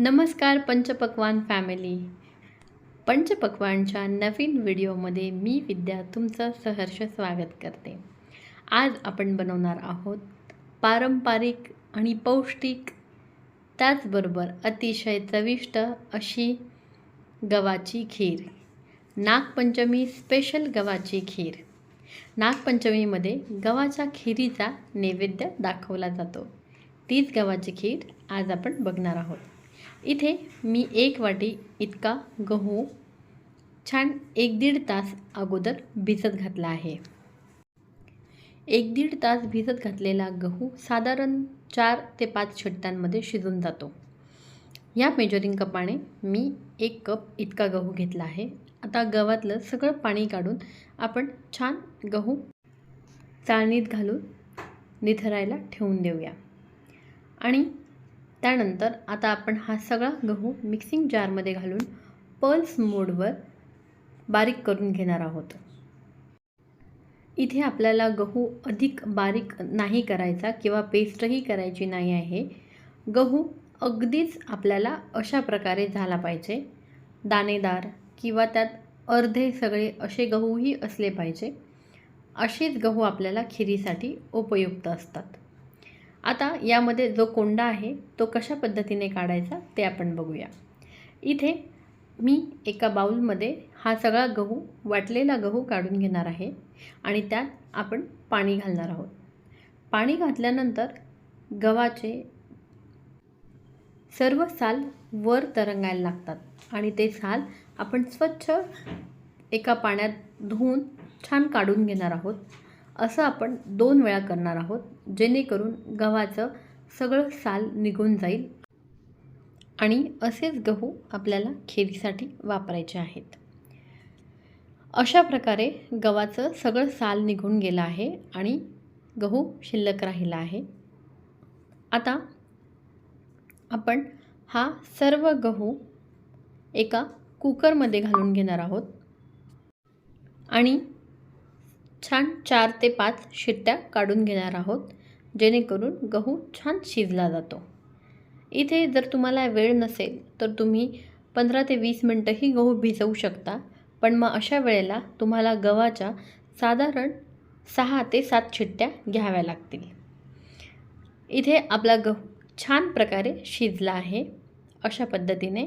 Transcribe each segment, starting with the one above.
नमस्कार पंचपक्वान फॅमिली. पंचपक्वानच्या नवीन व्हिडिओमध्ये मी विद्या तुमचं सहर्ष स्वागत करते. आज आपण बनवणार आहोत पारंपरिक आणि पौष्टिक त्याचबरोबर अतिशय चविष्ट अशी गव्हाची खीर. नागपंचमी स्पेशल गव्हाची खीर. नागपंचमीमध्ये गव्हाच्या खिरीचा नैवेद्य दाखवला जातो. तीच गव्हाची खीर आज आपण बघणार आहोत. इथे मी एक वाटी इतका गहू छान एक दीड तास अगोदर भिजत घातला आहे. एक दीड तास भिजत घातलेला गहू साधारण चार ते पाच छट्ट्यांमध्ये शिजून जातो. या मेजरिंग कपाने मी एक कप इतका गहू घेतला आहे. आता गव्हातलं सगळं पाणी काढून आपण छान गहू चाळणीत घालून निथरायला ठेवून देऊया. आणि त्यानंतर आता आपण हा सगळा गहू मिक्सिंग जारमध्ये घालून पल्स मोडवर बारीक करून घेणार आहोत. इथे आपल्याला गहू अधिक बारीक नाही करायचा किंवा पेस्टही करायची नाही आहे. गहू अगदीच आपल्याला अशा प्रकारे झाला पाहिजे. दाणेदार किंवा त्यात अर्धे सगळे असे गहूही असले पाहिजे. असेच गहू आपल्याला खिरीसाठी उपयुक्त असतात. आता यामध्ये जो कोंडा आहे तो कशा पद्धतीने काढायचा ते आपण बघूया. इथे मी एका बाऊलमध्ये हा सगळा गहू वाटलेला गहू काढून घेणार आहे आणि त्यात आपण पाणी घालणार आहोत. पाणी घातल्यानंतर गव्हाचे सर्व साल वर तरंगायला लागतात आणि ते साल आपण स्वच्छ एका पाण्यात धुवून छान काढून घेणार आहोत. असं आपण दोन वेळा करणार आहोत जेणेकरून गव्हाचं सगळं साल निघून जाईल आणि असेच गहू आपल्याला खेरीसाठी वापरायचे आहेत. अशा प्रकारे गव्हाचं सगळं साल निघून गेलं आहे आणि गहू शिल्लक राहिला आहे. आता आपण हा सर्व गहू एका कुकरमध्ये घालून घेणार आहोत आणि छान चार ते पाच शिट्ट्या काढून घेणार आहोत जेणेकरून गहू छान शिजला जातो. इथे जर तुम्हाला वेळ नसेल तर तुम्ही पंधरा ते वीस मिनटंही गहू भिजवू शकता पण मग अशा वेळेला तुम्हाला गव्हाच्या साधारण सहा ते सात शिट्ट्या घ्याव्या लागतील. इथे आपला गहू छान प्रकारे शिजला आहे अशा पद्धतीने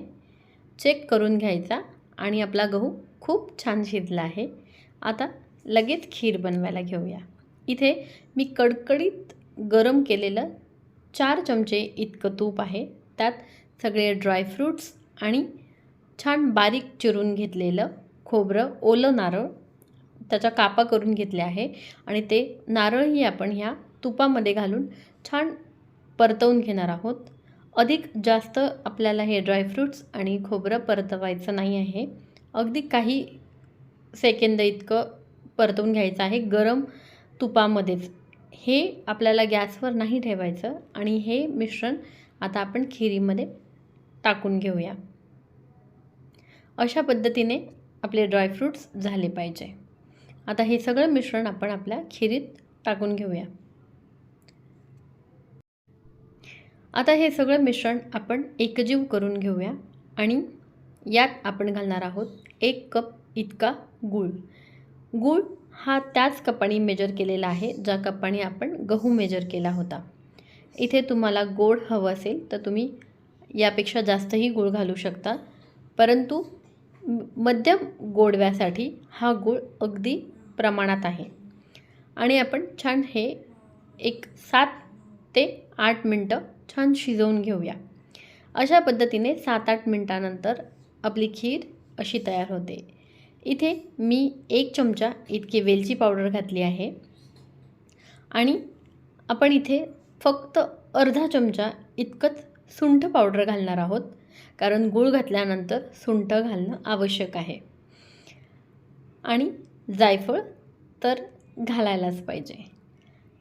चेक करून घ्यायचा आणि आपला गहू खूप छान शिजला आहे. आता लगेच खीर बनवायला घेऊया. इथे मी कडकडीत गरम केलेलं चार चमचे इतकं तूप आहे. त्यात सगळे ड्रायफ्रूट्स आणि छान बारीक चिरून घेतलेलं खोबरं ओलं नारळ त्याच्या कापा करून घेतले आहे आणि ते नारळही आपण ह्या तुपामध्ये घालून छान परतवून घेणार आहोत. अधिक जास्त आपल्याला हे ड्रायफ्रूट्स आणि खोबरं परतवायचं नाही आहे. अगदी काही सेकंद इतकं परतवून घ्यायचं आहे गरम तुपामध्येच. हे आपल्याला गॅसवर नाही ठेवायचं आणि हे मिश्रण आता आपण खिरीमध्ये टाकून घेऊया. अशा पद्धतीने आपले ड्रायफ्रूट्स झाले पाहिजे. आता हे सगळं मिश्रण आपण आपल्या खिरीत टाकून घेऊया. आता हे सगळं मिश्रण आपण एकजीव करून घेऊया आणि यात आपण घालणार आहोत एक कप इतका गूळ. गूळ हा त्याच कपाने मेजर केलेला आहे ज्या कपाने आपण गहू मेजर केला होता. इथे तुम्हाला गोड हवं असेल तर तुम्ही यापेक्षा जास्तही गूळ घालू शकता. परंतु मध्यम गोडव्यासाठी हा गूळ अगदी प्रमाणात आहे. आणि आपण छान हे एक सात ते आठ मिनटं छान शिजवून घेऊया. अशा पद्धतीने सात आठ मिनटानंतर आपली खीर अशी तयार होते. इथे मी एक चमचा इतकी वेलची पावडर घातली आहे. आणि आपण इथे फक्त अर्धा चमचा इतकंच सुंठ पावडर घालणार आहोत कारण गूळ घातल्यानंतर सुंठ घालणं आवश्यक आहे. आणि जायफळ तर घालायलाच पाहिजे.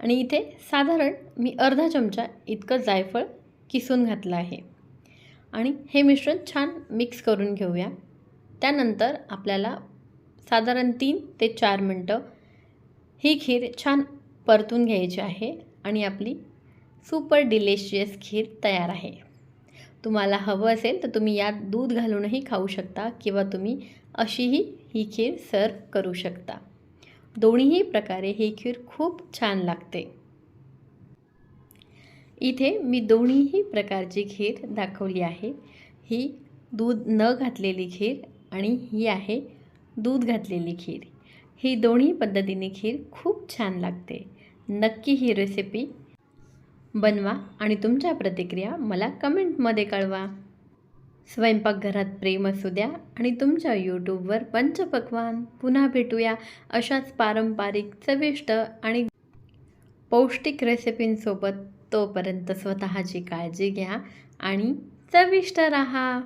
आणि इथे साधारण मी अर्धा चमचा इतकं जायफळ किसून घातलं आहे. आणि हे मिश्रण छान मिक्स करून घेऊया. त्यानंतर आपल्याला साधारण तीन ते चार मिनटं ही खीर छान परतून घ्यायची आहे आणि आपली सुपर डिलिशियस खीर तयार आहे. तुम्हाला हवं असेल तर तुम्ही यात दूध घालूनही खाऊ शकता किंवा तुम्ही अशीही ही खीर सर्व करू शकता. दोन्हीही प्रकारे ही खीर खूप छान लागते. इथे मी दोन्हीही प्रकारची खीर दाखवली आहे. ही दूध न घातलेली खीर आणि ही आहे दूध घातलेली खीर. ही दोन्ही पद्धतीने खीर खूप छान लागते. नक्की ही रेसिपी बनवा आणि तुमच्या प्रतिक्रिया मला कमेंटमध्ये कळवा. स्वयंपाकघरात प्रेम असू द्या आणि तुमच्या यूट्यूबवर पंचपक्वान पुन्हा भेटूया अशाच पारंपरिक चविष्ट आणि पौष्टिक रेसिपींसोबत तोपर्यंत स्वतःची काळजी घ्या आणि चविष्ट राहा.